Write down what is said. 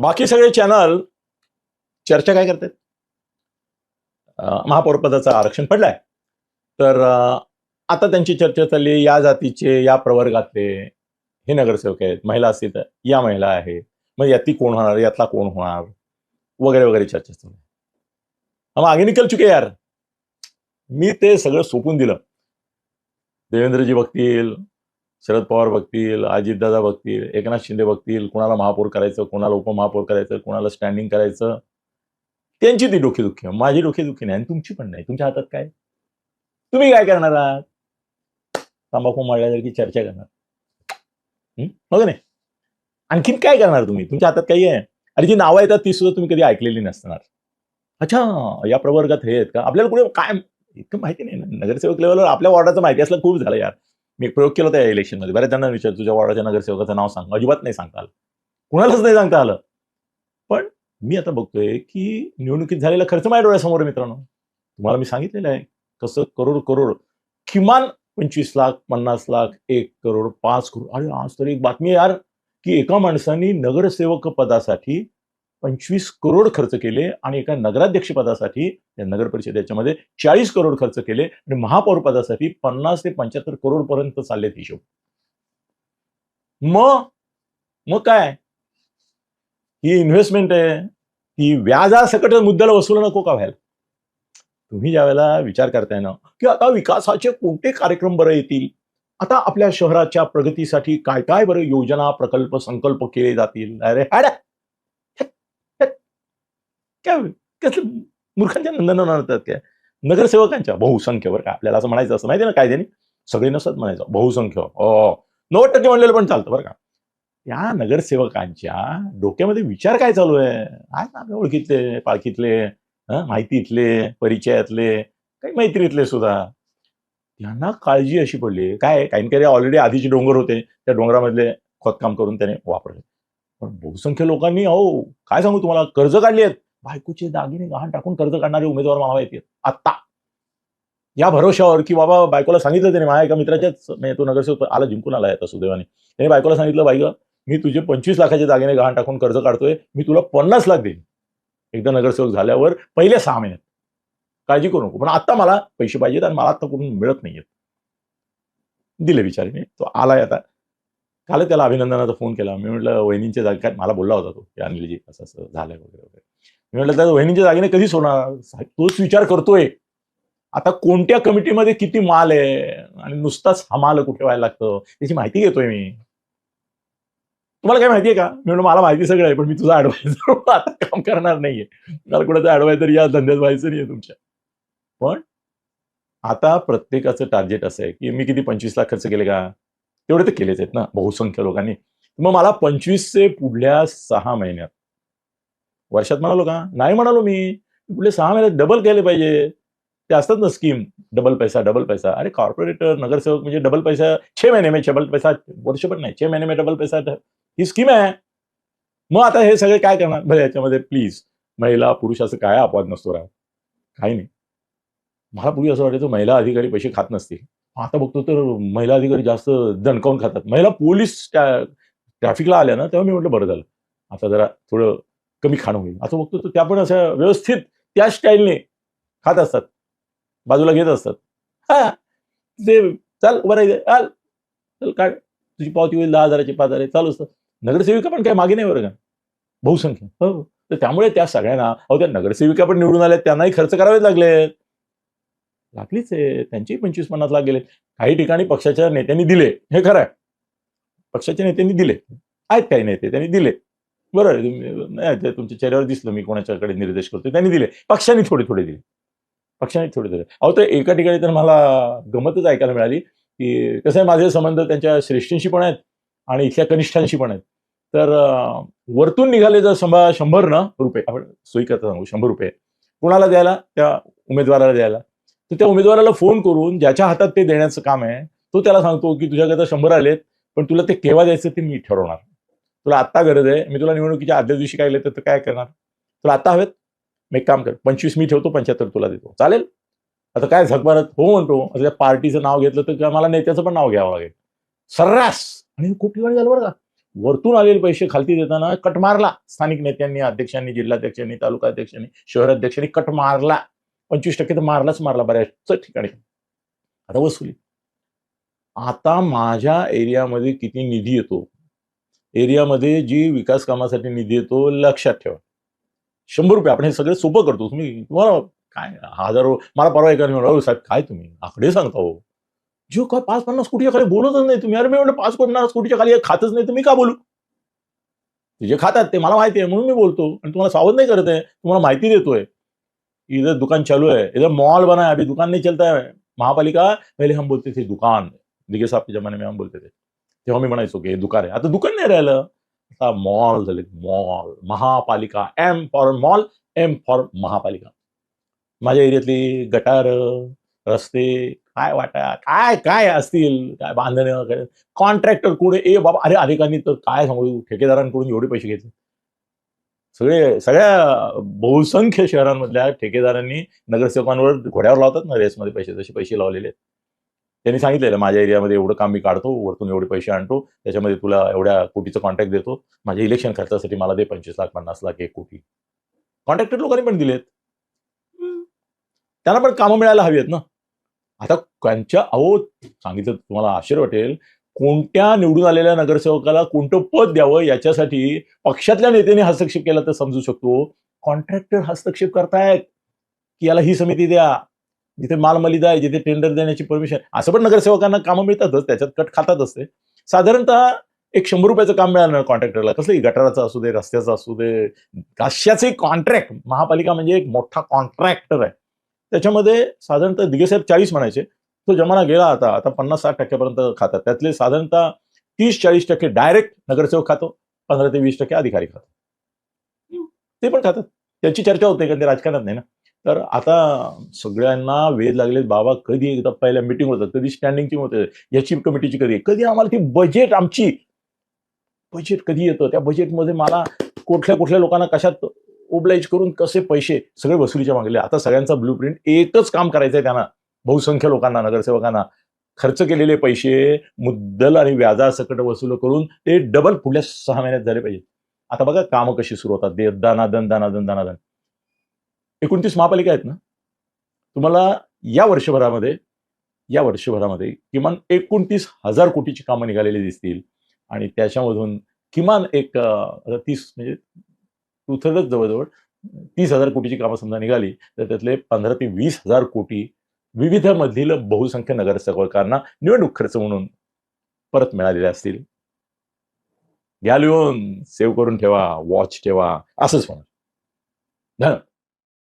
बाकी सगळे चॅनल चर्चा काय करतात? महापौरपदाचं आरक्षण पडलंय. तर आता त्यांची चर्चा चालली या जातीचे या प्रवर्गातले हे नगरसेवक आहेत. महिला असतील तर या महिला आहे मग यातली कोण होणार? यातला कोण होणार? वगैरे वगैरे चर्चा चालू आहे. आगे निकल चुके यार. मी ते सगळं सोपून दिलं. देवेंद्रजी बघतील. शरद पवार बघतील अजितदादा बघतील एकनाथ शिंदे बघतील कोणाला महापौर करायचं कोणाला उपमहापौर करायचं कोणाला स्टँडिंग करायचं. त्यांची ती डोकेदुखी आहे. माझी डोकेदुखी नाही आणि तुमची पण नाही. तुमच्या हातात काय? तुम्ही काय करणार आहात? तंबाखू मारल्यासारखी चर्चा करणार. बघ हो नाही? आणखीन काय करणार तुम्ही? तुमच्या हातात काही आहे? आणि जी नावं येतात ती सुद्धा तुम्ही कधी ऐकलेली नसणार. अच्छा या प्रवर्गात हे आहेत का? आपल्याला कुठे काय? इतकं माहिती नाही ना. नगरसेवक लेवलवर आपल्या वॉर्डाचं माहिती असलं खूप झालं यार. मी एक प्रयोग केला त्या इलेक्शनमध्ये बऱ्याच जणांना विचार तुझ्या वाड्याच्या नगरसेवकाचं नाव सांग. अजिबात नाही सांगता आलं. कुणालाच नाही सांगता आलं. पण मी आता बघतोय की निवडणुकीत झालेला खर्च माझ्या डोळ्यासमोर मित्रांनो. तुम्हाला मी सांगितलेलं आहे. कसं करोड करोड किमान पंचवीस लाख पन्नास लाख एक करोड पाच करोड. अरे आज तरी एक बातमी यार की एका माणसाने नगरसेवक पदासाठी पंचवीस करोड खर्च केले आणि एका नगराध्यक्षपदासाठी या नगर परिषदेच्यामध्ये चाळीस करोड खर्च केले आणि महापौर पदासाठी पन्नास ते पंच्याहत्तर करोड पर्यंत चाललेत हिशोब. मग मग काय? ही इन्व्हेस्टमेंट आहे. ती व्याजासकट मुद्द्याला वसूल नको का व्हायला तुम्ही ज्या वेळेला विचार करताय ना की आता विकासाचे कोणते कार्यक्रम बरं येतील? आता आपल्या शहराच्या प्रगतीसाठी काय काय बरं योजना प्रकल्प संकल्प केले जातील? अरे हाड्या काय कसं मूर्खांच्या नंदन आणतात काय? नगरसेवकांच्या बहुसंख्य काय? आपल्याला असं म्हणायचं असं माहिती ना कायद्याने सगळे नसत म्हणायचं. बहुसंख्य हो नव्वद टक्के म्हणलेलं पण चालतं बरं का? या नगरसेवकांच्या डोक्यामध्ये विचार काय चालू आहे? आज ना आपल्या ओळखीतले पाळखीतले माहितीतले परिचयातले काही मैत्रीतले सुद्धा. त्यांना काळजी अशी पडली. काय? काही काही ऑलरेडी आधीचे डोंगर होते. त्या डोंगरामधले खोदकाम करून त्याने वापरले. पण बहुसंख्य लोकांनी अहो काय सांगू तुम्हाला? कर्ज काढली आहेत. बायकोचे दागिने गहाण टाकून कर्ज काढणारे उमेदवार मला माहिती आहेत आत्ता. या भरोशावर की बाबा बायकोला सांगितलं त्याने माझ्या एका मित्राच्याच म्हणजे तो नगरसेवक आला जिंकून आला आता सुदैवाने. त्याने बायकोला सांगितलं बाई मी तुझे पंचवीस लाखाचे दागिने गहाण टाकून कर्ज काढतोय मी तुला पन्नास लाख देईन. एकदा नगरसेवक झाल्यावर पहिले सहा महिन्यात काळजी करू नको. पण आता मला पैसे पाहिजेत आणि मला आता कुठून मिळत नाहीयेत. दिले विचारीने तो आलाय आता. काल त्याला अभिनंदनाचा फोन केला. मी म्हटलं वहिनींच्या जागी काय? मला बोलला होता तो की अनिलजी असं असं झालंय वगैरे. मी म्हटलं त्या वहिनीच्या जागेने कधी सोडणार? तोच विचार करतोय. आता कोणत्या कमिटीमध्ये किती माल आहे? आणि नुसताच हा माल कुठे व्हायला लागतं? त्याची माहिती घेतोय मी. तुम्हाला काय माहितीये का? मी मला माहिती सगळं आहे पण मी तुझा ऍडवायझर आता काम करणार नाहीये. मला कुणाचा ऍडवायझर या धंद्यात व्हायचं नाहीये तुमच्या. पण आता प्रत्येकाचं टार्गेट असं आहे की मी किती पंचवीस लाख खर्च केले का? तेवढे तर केलेच आहेत ना बहुसंख्य लोकांनी. मग मला पंचवीसचे पुढल्या सहा महिन्यात वर्षात म्हणालो का? नाही म्हणालो मी. कुठले सहा महिन्यात डबल केले पाहिजे. ते असतात ना स्कीम डबल पैसा डबल पैसा. अरे कॉर्पोरेटर नगरसेवक म्हणजे डबल पैसा छे महिने में डबल पैसा वर्ष पण नाही छे महिने में डबल पैसा ही स्कीम आहे. मग आता हे सगळे काय करणार? बरं याच्यामध्ये प्लीज महिला पुरुष असं काय अपवाद नसतो राव. काही नाही. मला पूर्वी असं वाटायचं महिला अधिकारी पैसे खात नसतील. आता बघतो तर महिला अधिकारी जास्त दणकावून खातात. महिला पोलीस ट्रॅफिकला आल्या ना तेव्हा मी म्हटलं बरं झालं. आता जरा थोडं कमी खाणं होईल. आता बघतो तर त्या पण असं व्यवस्थित त्या स्टाईलने खात असतात. बाजूला घेत असतात. हा. ते चाल बरं चाल. चल काढ. तुझी पावती होईल दहा हजाराची पाच हजार चालू असतं. नगरसेविका पण काय मागे नाही बरं का? बहुसंख्य. हो. तर त्यामुळे त्या सगळ्यांना अहो त्या नगरसेविका पण निवडून आल्या त्यांनाही खर्च करावेच लागले लागलीच आहे. त्यांचेही पंचवीस पन्नास लाख गेले काही ठिकाणी पक्षाच्या नेत्यांनी दिले. हे खरं आहे. पक्षाच्या नेत्यांनी दिले. आहेत काही नेते त्यांनी दिले. बरं आहे, तुम्ही- नाही ते तुमच्या चेहऱ्यावर दिसलं मी कोणाच्याकडे निर्देश करतो त्यांनी दिले. पक्षाने थोडे थोडे दिले. पक्षाने थोडे थोडे. अहो तर एका ठिकाणी तर मला गमतच ऐकायला मिळाली की कसं आहे माझे संबंध त्यांच्या श्रेष्ठींशी पण आहेत आणि इथल्या कनिष्ठांशी पण आहेत. तर वरतून निघाले जर शंभर शंभर ना रुपये आपण सोयी करता सांगू शंभर रुपये. कोणाला द्यायला? त्या उमेदवाराला द्यायला. तर त्या उमेदवाराला फोन करून ज्याच्या हातात ते देण्याचं काम आहे तो त्याला सांगतो की तुझ्याकडे शंभर आलेत पण तुला ते केव्हा द्यायचं ते मी ठरवणार. तुला आत्ता गरज आहे. मी तुला निवडणुकीच्या आदल्या दिवशी काय तर काय करणार? तुला आता हवेत? मी एक काम कर. पंचवीस मी ठेवतो पंच्याहत्तर तुला देतो. चालेल? आता काय झकमारत हो म्हणतो. आता त्या पार्टीचं नाव घेतलं तर मला नेत्याचं पण नाव घ्यावं लागेल. सर्रास! आणि खूप ठिकाणी झालं बरं का. वरतून आलेले पैसे खालती देताना कट मारला. स्थानिक नेत्यांनी अध्यक्षांनी जिल्हाध्यक्षांनी तालुका अध्यक्षांनी शहर अध्यक्षांनी कट मारला. पंचवीस टक्के तर मारलाच मारला बऱ्याच ठिकाणी. आता वसुली. आता माझ्या एरियामध्ये किती निधी येतो? एरियामध्ये जी विकास कामासाठी निधी येतो, लक्षात ठेवा. शंभर रुपये आपण हे सगळं सोपं करतो. तुम्ही, तुम्हाला काय, हजारो मला परवा एकाने म्हणलं, साहेब, काय तुम्ही? आकडे सांगता हो. जो काय पाच पन्नास कोटीच्या खाली बोलतच नाही तुम्ही? अरे, मी म्हणलं पाच पन्नास कोटीच्या खाली एक खातच नाही मी का बोलू? जे खातात, ते मला माहिती आहे, म्हणून मी बोलतो. आणि तुम्हाला सावध नहीं करत आहे. तुम्हाला माहिती देतोय. इधर दुकान चालू है इधर मॉल बना है अभी दुकान नहीं चलता है महापालिका, पहले हम बोलते थे दुकान. दिगे साहब के जमाने में हम बोलते थे. तेव्हा मी म्हणायचो की हे दुकान आहे. आता दुकान नाही राहिलं. आता मॉल झाले मॉल महापालिका M for mall M for महापालिका. माझ्या एरियातली गटार रस्ते काय वाटा काय काय असतील काय बांधणं कॉन्ट्रॅक्टर कुठे? ए बाबा अरे अनेकांनी तर काय सांगू? ठेकेदारांकडून एवढे पैसे घेतले. सगळे सगळ्या बहुसंख्य शहरांमधल्या ठेकेदारांनी नगरसेवकांवर घोड्यावर लावतात ना रेसमध्ये पैसे तसे पैसे लावलेले आहेत. त्यांनी सांगितलेलं माझ्या एरियामध्ये एवढं काम मी काढतो वरतून एवढे पैसे आणतो त्याच्यामध्ये तुला एवढ्या कोटीचं कॉन्ट्रॅक्ट देतो माझ्या इलेक्शन खर्चासाठी मला दे पंचवीस लाख पन्नास लाख एक कोटी. कॉन्ट्रॅक्टर लोकांनी पण दिलेत. त्यांना पण कामं मिळायला हवी आहेत ना. आता त्यांच्या अहो सांगितलं तुम्हाला आश्चर्य वाटेल कोणत्या निवडून आलेल्या नगरसेवकाला कोणतं पद द्यावं याच्यासाठी पक्षातल्या नेत्याने हस्तक्षेप केला तर समजू शकतो. कॉन्ट्रॅक्टर हस्तक्षेप करतायत की याला ही समिती द्या. जिथे माल मलिदा आहे जिथे टेंडर देण्याची परमिशन असं पण नगरसेवकांना कामं मिळतातच त्याच्यात कट खातात असते. साधारणतः एक शंभर रुपयाचं काम मिळालं कॉन्ट्रॅक्टरला कसलंही गटाराचं असू दे रस्त्याचं असू दे कशाचे कॉन्ट्रॅक्ट महापालिका म्हणजे एक मोठा कॉन्ट्रॅक्टर आहे. त्याच्यामध्ये साधारणतः दिगेसाहेब चाळीस म्हणायचे तो जमाना गेला आता आता पन्नास साठ टक्क्यापर्यंत खातात. त्यातले साधारणतः तीस चाळीस टक्के डायरेक्ट नगरसेवक खातो पंधरा ते वीस टक्के अधिकारी खातो. ते पण खातात. त्याची चर्चा होते कारण ते राजकारणात नाही ना. तर आता सगळ्यांना वेध लागले बाबा कधी एकदा पहिल्या मिटिंग होतात कधी स्टँडिंगची होते याची कमिटीची कधी कधी आम्हाला ती बजेट आमची बजेट कधी येतं? त्या बजेटमध्ये मला कुठल्या कुठल्या लोकांना कशात ओबलाइज करून कसे पैसे सगळे वसुलीच्या मागले. आता सगळ्यांचा ब्लू प्रिंट एकच काम करायचं आहे त्यांना. बहुसंख्य लोकांना नगरसेवकांना. खर्च केलेले पैसे मुद्दल आणि व्याजासकट वसूल करून ते डबल पुढल्या सहा महिन्यात झाले पाहिजे आता बघा कामं कशी सुरू होतात. दे दानादन दानादन दानादन. एकोणतीस महापालिका आहेत ना? तुम्हाला या वर्षभरामध्ये या वर्षभरामध्ये किमान एकोणतीस हजार कोटीची कामं निघालेली दिसतील. आणि त्याच्यामधून किमान एक तीस म्हणजे टू थर्डच जवळजवळ तीस हजार कोटीची कामं समजा निघाली तर त्यातले पंधरा ते वीस हजार कोटी विविध मधील बहुसंख्य नगरसेवकांना निवडणूक खर्च म्हणून परत मिळालेले असतील. घ्या लिहून सेव्ह करून ठेवा वॉच ठेवा असंच होणार. धन्यवाद.